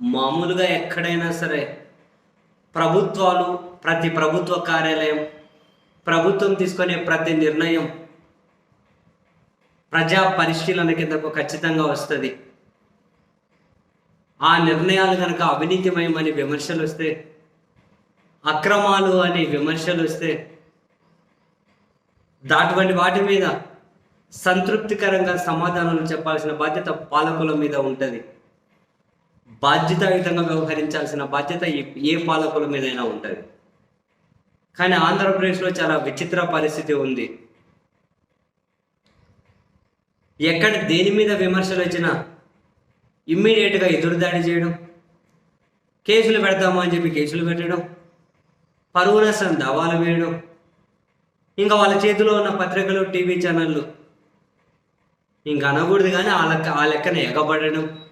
మామూలుగా ఎక్కడైనా సరే ప్రభుత్వాలు ప్రతి ప్రభుత్వ కార్యాలయం ప్రభుత్వం తీసుకునే ప్రతి నిర్ణయం ప్రజా పరిశీలన కిందకు ఖచ్చితంగా వస్తుంది. ఆ నిర్ణయాలు కనుక అవినీతిమయమని విమర్శలు వస్తే అక్రమాలు అని విమర్శలు వస్తే దాటువంటి వాటి మీద సంతృప్తికరంగా సమాధానాలు చెప్పాల్సిన బాధ్యత పాలకుల మీద ఉంటుంది. బాధ్యతాయుతంగా వ్యవహరించాల్సిన బాధ్యత ఏ- ఏ పాలకుల మీదైనా ఉంటుంది. కానీ ఆంధ్రప్రదేశ్లో చాలా విచిత్ర పరిస్థితి ఉంది. ఎక్కడ దేని మీద విమర్శలు వచ్చినా ఇమ్మీడియట్గా ఎదురుదాడి చేయడం కేసులు పెడతాము అని చెప్పి కేసులు పెట్టడం పరువు నష్టం దావాలు వేయడం ఇంకా వాళ్ళ చేతిలో ఉన్న పత్రికలు టీవీ ఛానళ్ళు ఇంకా అనకూడదు కానీ ఆ లెక్క ఆ లెక్కన ఎగబడడం.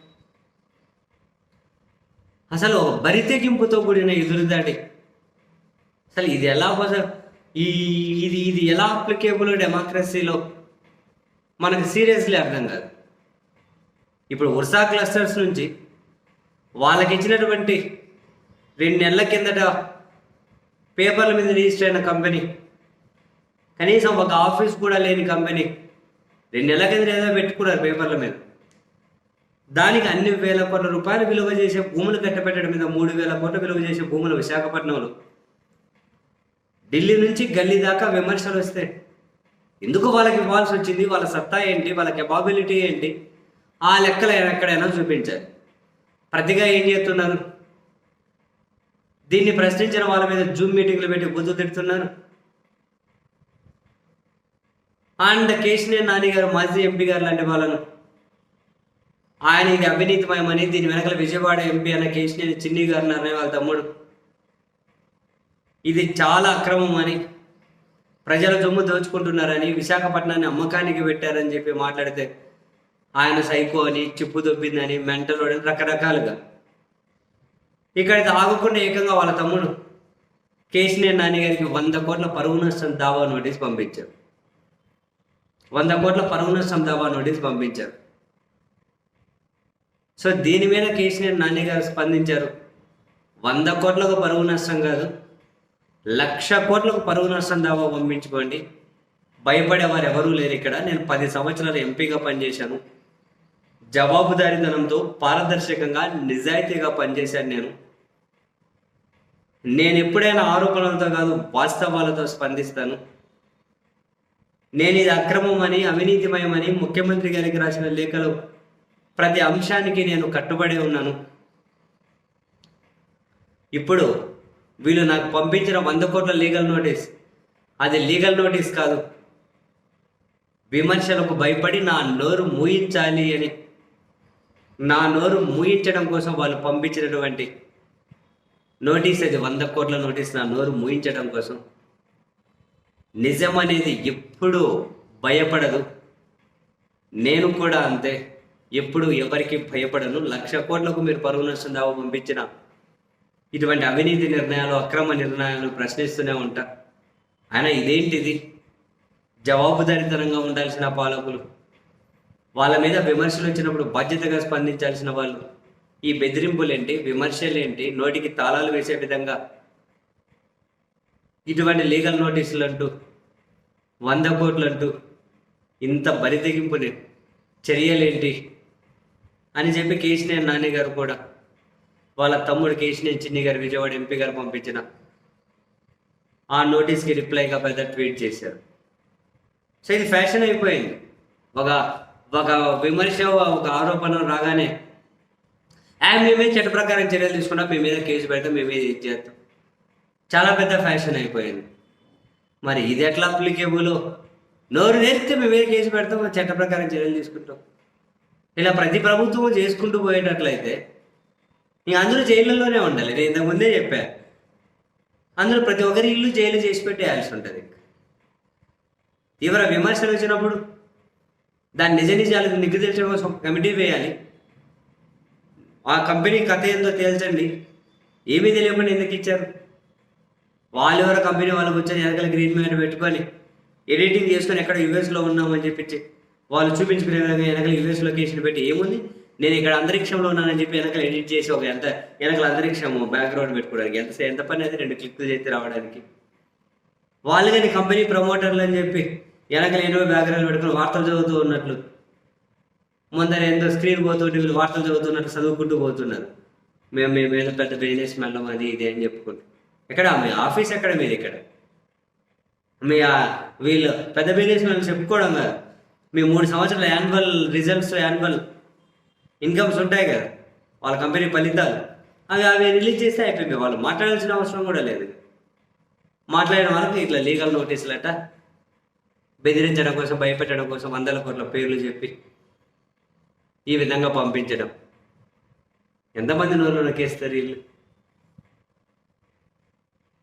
అసలు బరితెగింపుతో కూడిన ఎదురుదాడి. అసలు ఇది ఎలా పోస- ఈ ఇది ఇది ఎలా అప్లికేబుల్ డెమోక్రసీలో మనకు సీరియస్లీ అర్థం కాదు. ఇప్పుడు ఉర్సా క్లస్టర్స్ నుంచి వాళ్ళకి ఇచ్చినటువంటి రెండు నెలల కిందట పేపర్ల మీద రిజిస్టర్ అయిన కంపెనీ కనీసం ఒక ఆఫీస్ కూడా లేని కంపెనీ రెండు నెలల కింద ఏదో పెట్టుకున్నారు పేపర్ల మీద. దానికి అన్ని వేల కోట్ల రూపాయలు విలువ చేసే భూములు కట్టబెట్టడం మీద మూడు వేల కోట్ల విలువ చేసే భూములు విశాఖపట్నంలో. ఢిల్లీ నుంచి గల్లీ దాకా విమర్శలు వస్తాయి ఎందుకు వాళ్ళకి ఇవ్వాల్సి వచ్చింది? వాళ్ళ సత్తా ఏంటి? వాళ్ళ కెపాబిలిటీ ఏంటి? ఆ లెక్కలు ఎక్కడైనా చూపించారు. ప్రతిగా ఏం చేస్తున్నారు? దీన్ని ప్రశ్నించిన వాళ్ళ మీద జూమ్ మీటింగ్లు పెట్టి బుద్ధు తిడుతున్నారు. అండ్ కేశినేని నాని గారు మాజీ ఎంపీ గారు లాంటి వాళ్ళను ఆయన ఇది అవినీతిమయమని దీని వెనకాల విజయవాడ ఎంపీ అన్న కేసినేని చిన్ని గారు అనే వాళ్ళ తమ్ముడు. ఇది చాలా అక్రమం అని ప్రజల జమ్ము దోచుకుంటున్నారని విశాఖపట్నాన్ని అమ్మకానికి పెట్టారని చెప్పి మాట్లాడితే ఆయన సైకో అని చిప్పు దొబ్బిందని మెంటల్ అని రకరకాలుగా. ఇక్కడ ఆగకుండా ఏకంగా వాళ్ళ తమ్ముడు కేశినేని నాని గారికి వంద కోట్ల పరువు నష్టం దావా నోటీస్ పంపించారు. వంద కోట్ల పరువు నష్టం దావా నోటీస్ పంపించారు. సో దీని మీద కేసీఆర్ నాని గారు స్పందించారు. వంద కోట్లకు పరువు నష్టం కాదు. లక్ష కోట్లకు పరువు నష్టం దావా పంపించుకోండి. భయపడేవారు ఎవరూ లేరు ఇక్కడ. నేను పది సంవత్సరాలు ఎంపీగా పనిచేశాను. జవాబుదారీతనంతో పారదర్శకంగా నిజాయితీగా పనిచేశాను నేను. నేను ఎప్పుడైనా ఆరోపణలతో కాదు వాస్తవాలతో స్పందిస్తాను. నేను ఇది అక్రమమని అవినీతిమయమని ముఖ్యమంత్రి గారికి రాసిన లేఖలో ప్రతి అంశానికి నేను కట్టుబడి ఉన్నాను. ఇప్పుడు వీళ్ళు నాకు పంపించిన వంద కోట్ల లీగల్ నోటీస్. అది లీగల్ నోటీస్ కాదు. విమర్శలకు భయపడి నా నోరు మూయించాలి అని. నా నోరు మూయించడం కోసం వాళ్ళు పంపించినటువంటి నోటీస్ అది వంద కోట్ల నోటీస్ నా నోరు మూయించడం కోసం. నిజం అనేది ఎప్పుడూ భయపడదు. నేను కూడా అంతే. ఎప్పుడు ఎవరికి భయపడను. లక్ష కోట్లకు మీరు పరువు నష్టం దావా పంపించిన ఇటువంటి అవినీతి నిర్ణయాలు అక్రమ నిర్ణయాలు ప్రశ్నిస్తూనే ఉంటా. ఆయన ఇదేంటిది? జవాబుదారీతనంగా ఉండాల్సిన పాలకులు వాళ్ళ మీద విమర్శలు వచ్చినప్పుడు బాధ్యతగా స్పందించాల్సిన వాళ్ళు. ఈ బెదిరింపులేంటి? విమర్శలేంటి? నోటికి తాళాలు వేసే విధంగా. ఇటువంటి లీగల్ నోటీసులు అంటూ వంద కోట్లు అంటూ ఇంత బరితెగింపుని చర్యలేంటి? అని చెప్పి కేశినేని నాని గారు కూడా వాళ్ళ తమ్ముడు కేశినేని చిన్ని గారు విజయవాడ ఎంపీ గారు పంపించిన ఆ నోటీస్కి రిప్లైగా పెద్ద ట్వీట్ చేశారు. సో ఇది ఫ్యాషన్ అయిపోయింది. ఒక ఒక విమర్శ ఒక ఆరోపణ రాగానే ఆ మేమే చట్ట ప్రకారం చర్యలు తీసుకున్నా మీ మీద కేసు పెడతాం మేమే మీద ఇది చేస్తాం. చాలా పెద్ద ఫ్యాషన్ అయిపోయింది. మరి ఇది ఎట్లా అప్లికేబుల్ నోరు తెరిస్తే మీ మీద కేసు పెడతాం చట్ట ప్రకారం చర్యలు తీసుకుంటాం. ఇలా ప్రతి ప్రభుత్వం చేసుకుంటూ పోయేటట్లయితే ఇంక అందరూ జైళ్ళలోనే ఉండాలి. నేను ఇంతకు ముందే చెప్పా. అందరూ ప్రతి ఒక్కరి ఇల్లు జైలు చేసి పెట్టేయాల్సి ఉంటుంది. తీవ్ర విమర్శలు వచ్చినప్పుడు దాని నిజ నిజాలు నిగ్గు తెలిసిన కోసం కమిటీ వేయాలి. ఆ కంపెనీ కథ ఏందో తేల్చండి. ఏమీ తెలియకుండా ఎందుకు ఇచ్చారు? వాళ్ళు ఎవరో కంపెనీ వాళ్ళకి వచ్చారు వెనకాల గ్రీన్ మ్యాట్ పెట్టుకొని ఎడిటింగ్ చేసుకొని ఎక్కడ యూఎస్లో ఉన్నామని చెప్పించి వాళ్ళు చూపించుకునే విధంగా వెనకాల యూఎస్ లొకేషన్ పెట్టి ఏముంది? నేను ఇక్కడ అంతరిక్షంలో ఉన్నానని చెప్పి వెనకాల ఎడిట్ చేసి ఒక ఎంత వెనకాల అంతరిక్షం బ్యాక్గ్రౌండ్ పెట్టుకోవడానికి. ఎంత ఎంత పని అయితే రెండు క్లిక్లు చేసి రావడానికి. వాళ్ళు కానీ కంపెనీ ప్రమోటర్లు అని చెప్పి వెనకాల ఎన్నో బ్యాక్గ్రౌండ్ పెట్టుకుని వార్తలు చదువుతూ ఉన్నట్లు ముందర ఎంతో స్క్రీన్ పోతుంటే వీళ్ళు వార్తలు చదువుతున్నట్టు చదువుకుంటూ పోతున్నారు. మేము మేము ఏదో పెద్ద బిజినెస్ మెల్లం అది ఇది అని చెప్పుకుంటాం. ఎక్కడ? మీ ఆఫీస్ ఎక్కడ మీది ఇక్కడ? మీ వీళ్ళు పెద్ద బిజినెస్ మెన్ చెప్పుకోవడం కాదు. మీ మూడు సంవత్సరాల యాన్యువల్ రిజల్ట్స్ యాన్యువల్ ఇన్కమ్స్ ఉంటాయి కదా. వాళ్ళ కంపెనీ ఫలితాలు. అవి అవి రిలీజ్ చేస్తే అయిపోయింది. వాళ్ళు మాట్లాడాల్సిన అవసరం కూడా లేదు. మాట్లాడిన వాళ్ళకి ఇట్లా లీగల్ నోటీసులట బెదిరించడం కోసం భయపెట్టడం కోసం వందల కోట్ల పేర్లు చెప్పి ఈ విధంగా పంపించడం. ఎంతమంది నోరు నొక్కేస్తారు వీళ్ళు